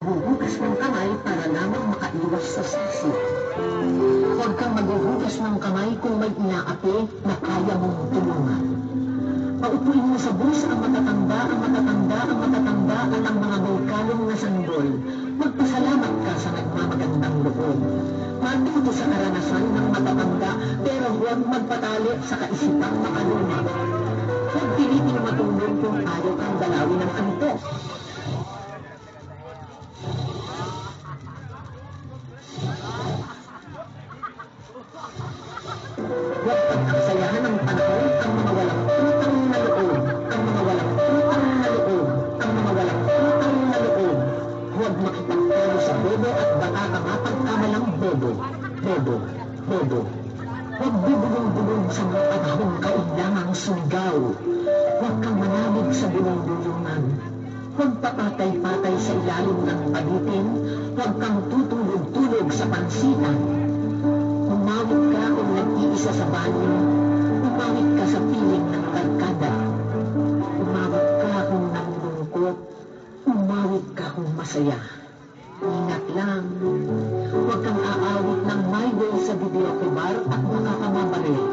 Huhugas ng kamay para lamang makaiwas sa sisi. Huwag kang maghuhugas ng kamay kung may inaapi na kaya mong tulungan. Paupuin mo sa bus ang matatanda, ang matatanda, ang matatanda at ang mga may kalong na sanggol. Magpasalamat ka sa nagmamagandang loob. Matuto sa karanasan ng matatanda pero huwag magpatali sa kaisipang makaluma. Huwag pilitin matulog kung ayaw kang dalawin ng antok. Bobo, bobo, bobo. Huwag bubulong-bulong sa mga panahong kailangang sumigaw. Huwag kang manamig sa bulong-bulungan. Huwag papatay-patay sa ilalim ng pagitin. Huwag kang tutulog-tulog sa pansinan. Umawit ka kung nag-iisa sa banyo. Umawit ka sa piling ng barkada. Umawit ka kung nalulungkot. Umawit ka kung masaya. Ingat lang. Ng my way sa videoke bar at makakamabaril.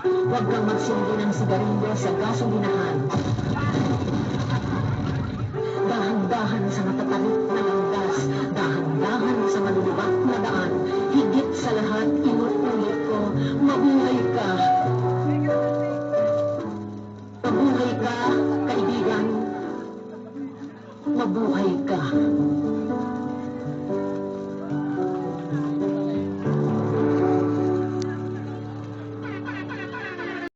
Huwag kang magsindi ng sigarilyo sa gasolinahan. Dahan-dahan sa matatarik na landas, dahan-dahan sa malulubak na daan, higit sa lahat inuulit ko, mabuhay ka. Mabuhay ka, kaibigan. Mabuhay